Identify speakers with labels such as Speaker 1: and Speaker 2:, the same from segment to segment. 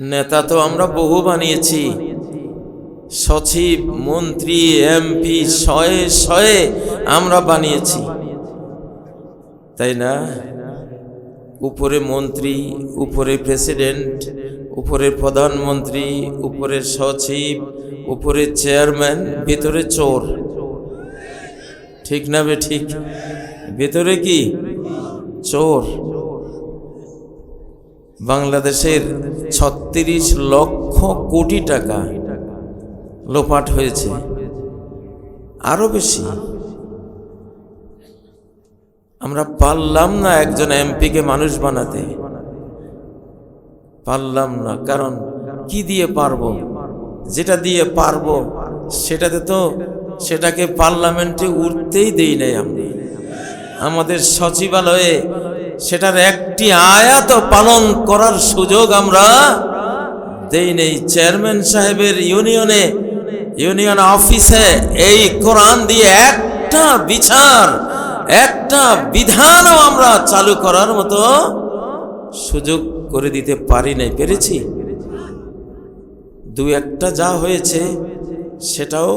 Speaker 1: নেতা তো আমরা বহু বানিয়েছি। সচিব, মন্ত্রী, এমপি, শয়ে শয়ে আমরা বানিয়েছি। তাই না? উপরে মন্ত্রী, উপরে প্রেসিডেন্ট, উপরে প্রধানমন্ত্রী, উপরে সচিব, উপরে চেয়ারম্যান, ভিতরে চোর। ঠিক না বে ঠিক? ভেতরে কি? চোর। বাংলাদেশের ছত্রিশ লক্ষ কোটি টাকা লোপাট হয়েছে। আরও বেশি। আমরা পারলাম না একজন এমপিকে মানুষ বানাতে। পারলাম না। কারণ কি দিয়ে পারব? যেটা দিয়ে পারব, সেটাতে তো সেটাকে পার্লামেন্টে উঠতেই দেই নাই আমরা। আমাদের সচিবালয়ে সেটার একটি আয়াত পালন করার সুযোগ আমরা দেই নেই। চেয়ারম্যান সাহেবের ইউনিয়নে, ইউনিয়ন অফিসে এই কোরআন দিয়ে একটা বিচার, একটা বিধানও আমরা চালু করার মতো সুযোগ করে দিতে পারি নাই। পেরেছি? দু একটা যা হয়েছে, সেটাও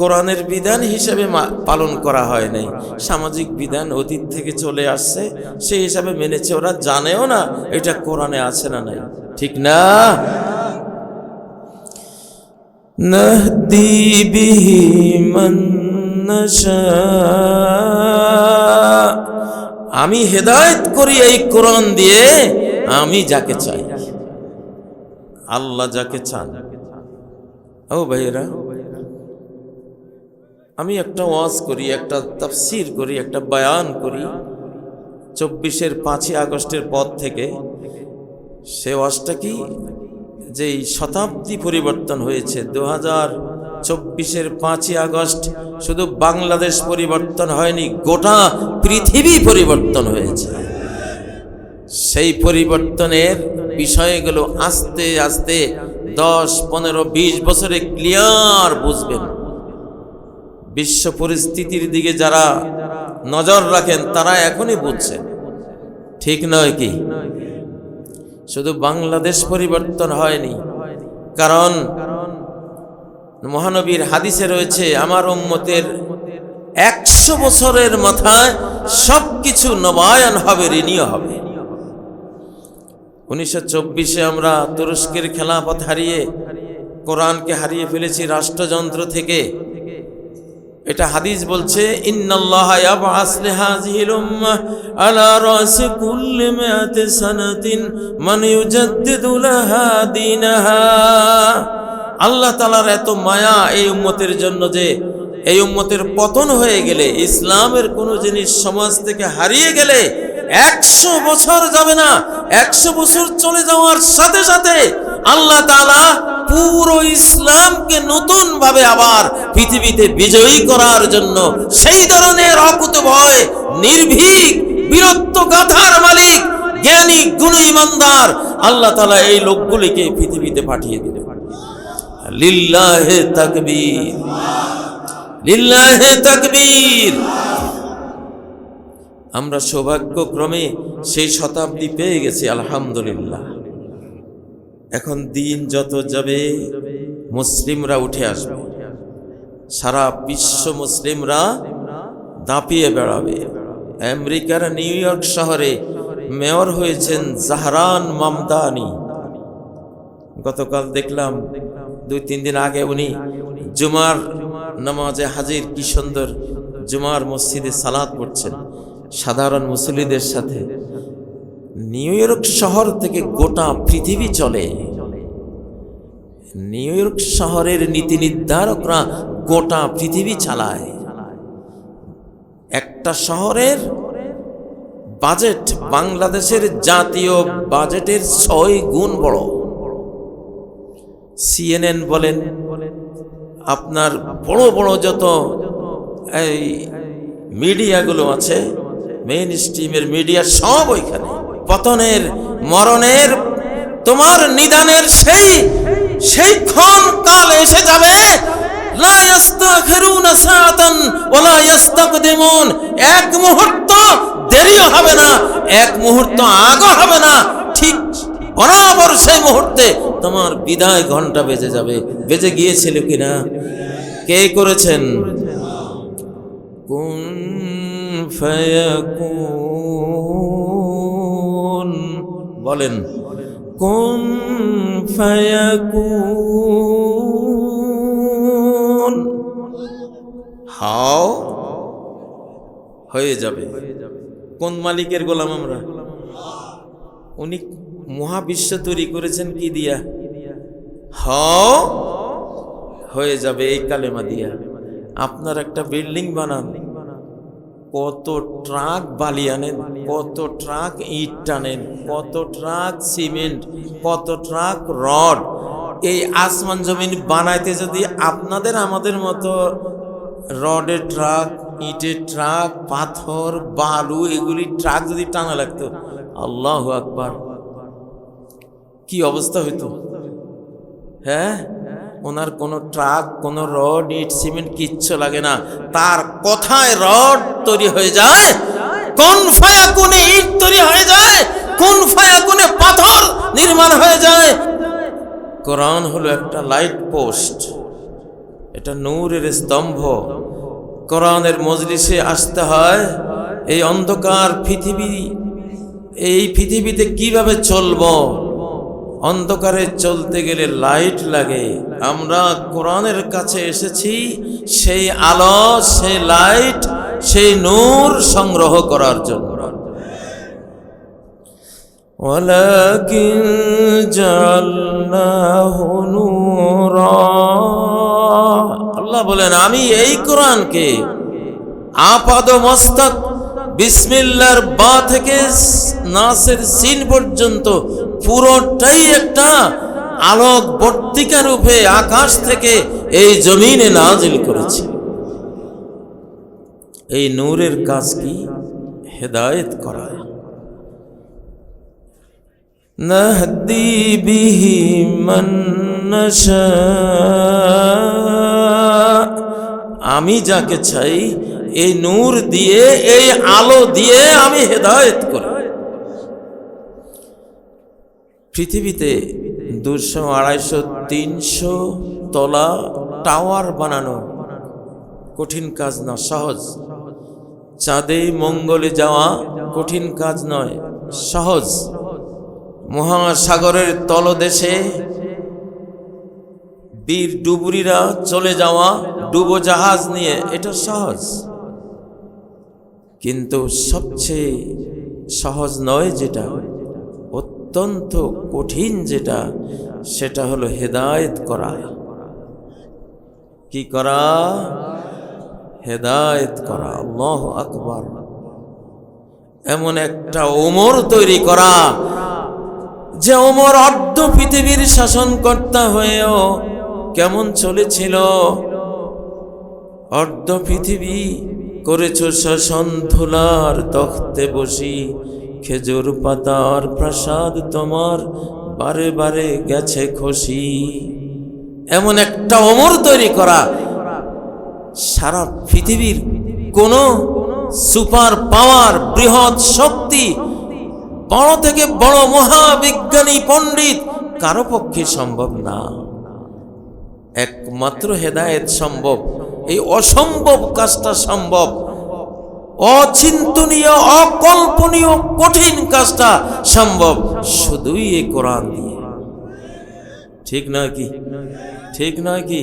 Speaker 1: কোরআনের বিধান হিসেবে পালন করা হয় নাই। সামাজিক বিধান অতীত থেকে চলে আসছে, সেই হিসাবে মেনেছে ওরা, জানেও না এটা কোরআনে আছে না নাই। ঠিক না। আমি হেদায়েত করি এই কোরআন দিয়ে, আমি যাকে চাই। আল্লাহ যাকে চান। ও ভাইয়েরা আমি একটা ওয়াজ করি, একটা তাফসির করি, একটা বয়ান করি। চব্বিশের পাঁচই আগস্টের পর থেকে সে ওয়াজটা কি? যে এই শতাব্দী পরিবর্তন হয়েছে দু হাজার চব্বিশের পাঁচই আগস্ট শুধু বাংলাদেশ পরিবর্তন হয়নি, গোটা পৃথিবী পরিবর্তন হয়েছে। সেই পরিবর্তনের বিষয়গুলো আস্তে আস্তে দশ, পনেরো, বিশ বছরে ক্লিয়ার বুঝবেন। বিশ্ব পরিস্থিতির দিকে যারা নজর রাখেন, তারা এখনই বুঝছেন ঠিক নয় কি? শুধু বাংলাদেশ পরিবর্তন হয়নি। কারণ মহানবীর হাদিসে রয়েছে, আমার উম্মতের একশো বছরের মাথায় সব কিছু নবায়ন হবে ঋণীয় হবে। উনিশশো চব্বিশে আমরা তুরস্কের খেলাপথ হারিয়ে, কোরআনকে হারিয়ে ফেলেছি রাষ্ট্রযন্ত্র থেকে। এটা হাদিস বলছে আল্লাহ তাআলার এত মায়া এই উম্মতের জন্য যে এই উম্মতের পতন হয়ে গেলে, ইসলামের কোনো জিনিস সমাজ থেকে হারিয়ে গেলে একশো বছর যাবে না, একশো বছর চলে যাওয়ার সাথে সাথে আল্লাহ তাআলা পুরো ইসলামকে নতুন ভাবে আবার পৃথিবীতে বিজয়ী করার জন্য সেই ধরনের অকুত ভয় নির্ভীক, বীরত্ব গাথার মালিক, জ্ঞানী, গুণ ইমানদার আল্লাহ তালা এই লোকগুলিকে পৃথিবীতে পাঠিয়ে দিলেন। লিল্লাহে তাকবীর। লিল্লাহে আমরা সৌভাগ্যক্রমে সেই শতাব্দী পেয়ে গেছি, আলহামদুলিল্লাহ। এখন দিন যত যাবে, মুসলিমরা উঠে আসবে। সারা বিশ্ব মুসলিমরা দাপিয়ে বেড়াবে। আমেরিকার নিউ ইয়র্ক শহরে মেয়র হয়েছেন জাহরান মামদানি। গতকাল দেখলাম, দুই তিন দিন আগে উনি জুমার নামাজে হাজির। কি সুন্দর জুমার মসজিদে সালাত পড়ছেন। সাধারণ মুসলিদের সাথে নিউ ইয়র্ক শহর থেকে গোটা পৃথিবী চলে। নিউ ইয়র্ক শহরের নীতি নির্ধারকরা গোটা পৃথিবী চালায়। একটা শহরের বাজেট বাংলাদেশের জাতীয় বাজেটের ছয় গুণ বড়। সিএনএন বলেন, আপনার বড় বড় যত এই মিডিয়াগুলো আছে মেইন স্ট্রিমের মিডিয়া সব ওইখানে। পতনের মরণের, তোমার নিদানের সেই সেই ক্ষণ কাল এসে যাবে। এক মুহূর্ত দেরিও হবে না, এক মুহূর্ত আগও হবে না, ঠিক বরাবর সেই মুহূর্তে তোমার বিদায় ঘণ্টা বেজে যাবে। বেজে গিয়েছিল কিনা? কে করেছেন? কুন ফায়াকুন। বলেন। কুন ফায়াকুন। হাও হয়ে যাবে। কোন মালিকের গোলাম আমরা? উনি মহাবিশ্ব তৈরি করেছেন কি দিয়া? হ হয়ে যাবে এই কালেমা দিয়া। আপনার একটা বিল্ডিং বানান। কত ট্রাক বালি আনেন, কত ট্রাক ইট টানেন, কত ট্রাক সিমেন্ট, কত ট্রাক রড। এই আসমান জমিন বানাইতে যদি আপনাদের আমাদের মতো রডের ট্রাক, ইটের ট্রাক, পাথর, বালু, এগুলি ট্রাক যদি টানা লাগতো, আল্লাহ আকবার। কি অবস্থা হইতো? হ্যাঁ? ওনার কোনো ট্রাক, কোনো রড, ইট, সিমেন্ট কিচ্ছু লাগে না। তার কথায় রড তৈরি হয়ে যায়, কোন ফায়া কোনে ইট তৈরি হয়ে যায়, কোন ফায়া কোনে পাথর নির্মাণ হয়ে যায়। কোরআন হলো একটা লাইট পোস্ট, এটা নূরের স্তম্ভ। কোরআনের মজলিসে আসতে হয়, এই অন্ধকার পৃথিবী, এই পৃথিবীতে কীভাবে চলবো? অন্ধকারে চলতে গেলে লাইট লাগে আমরা কোরআনের কাছে এসেছি সেই আলো সেই লাইট সেই নূর সংগ্রহ করার জন্য ولكن جعلناه نورا আল্লাহ বলেন আমি এই কোরআনকে আপাদ মস্তক বিসমিল্লার বা থেকে নাসের সিন পর্যন্ত পুরোটাই একটা আলোক বর্তিকা রূপে আকাশ থেকে এই জমিনে নাজিল করেছি এই নূরের কাজ কি হেদায়েত করা نهدي به من نشاء আমি যাকে চাই এই নূর দিয়ে এই আলো দিয়ে আমি হেদায়েত করি পৃথিবীতে দুশো, আড়াইশো, তিনশো তলা টাওয়ার বানানো কঠিন কাজ না সহজ। চাঁদে মঙ্গলে যাওয়া কঠিন কাজ নয়, সহজ। মহাসাগরের তলদেশে বীর ডুবুরিরা চলে যাওয়া ডুবো জাহাজ নিয়ে এটা সহজ। কিন্তু সবচেয়ে সহজ নয় যেটা অত্যন্ত কঠিন যেটা, সেটা হলো হেদায়েত করা। কি করা? হেদায়েত করা। আল্লাহ আকবর। এমন একটা ওমর তৈরি করা, যে ওমর অর্ধ পৃথিবীর শাসনকর্তা হয়েও কেমন চলেছিল? অর্ধ পৃথিবী করেছ শাসন ধুলার তখতে বসি খেজুর পাতার প্রসাদ তোমার বারে বারে গেছে খুশি। এমন একটা অমর তৈরি করা সারা পৃথিবীর কোন সুপার পাওয়ার বৃহৎ শক্তি, বড় থেকে বড় মহাবিজ্ঞানী পণ্ডিত কারও পক্ষে সম্ভব না। একমাত্র হেদায়েত সম্ভব, এই অসম্ভব কাজটা সম্ভব। অচিন্তনীয়, অকল্পনীয়, কঠিন কাজটা সম্ভব শুধুই এই কোরআন দিয়ে। ঠিক নয় কি? ঠিক নয় কি?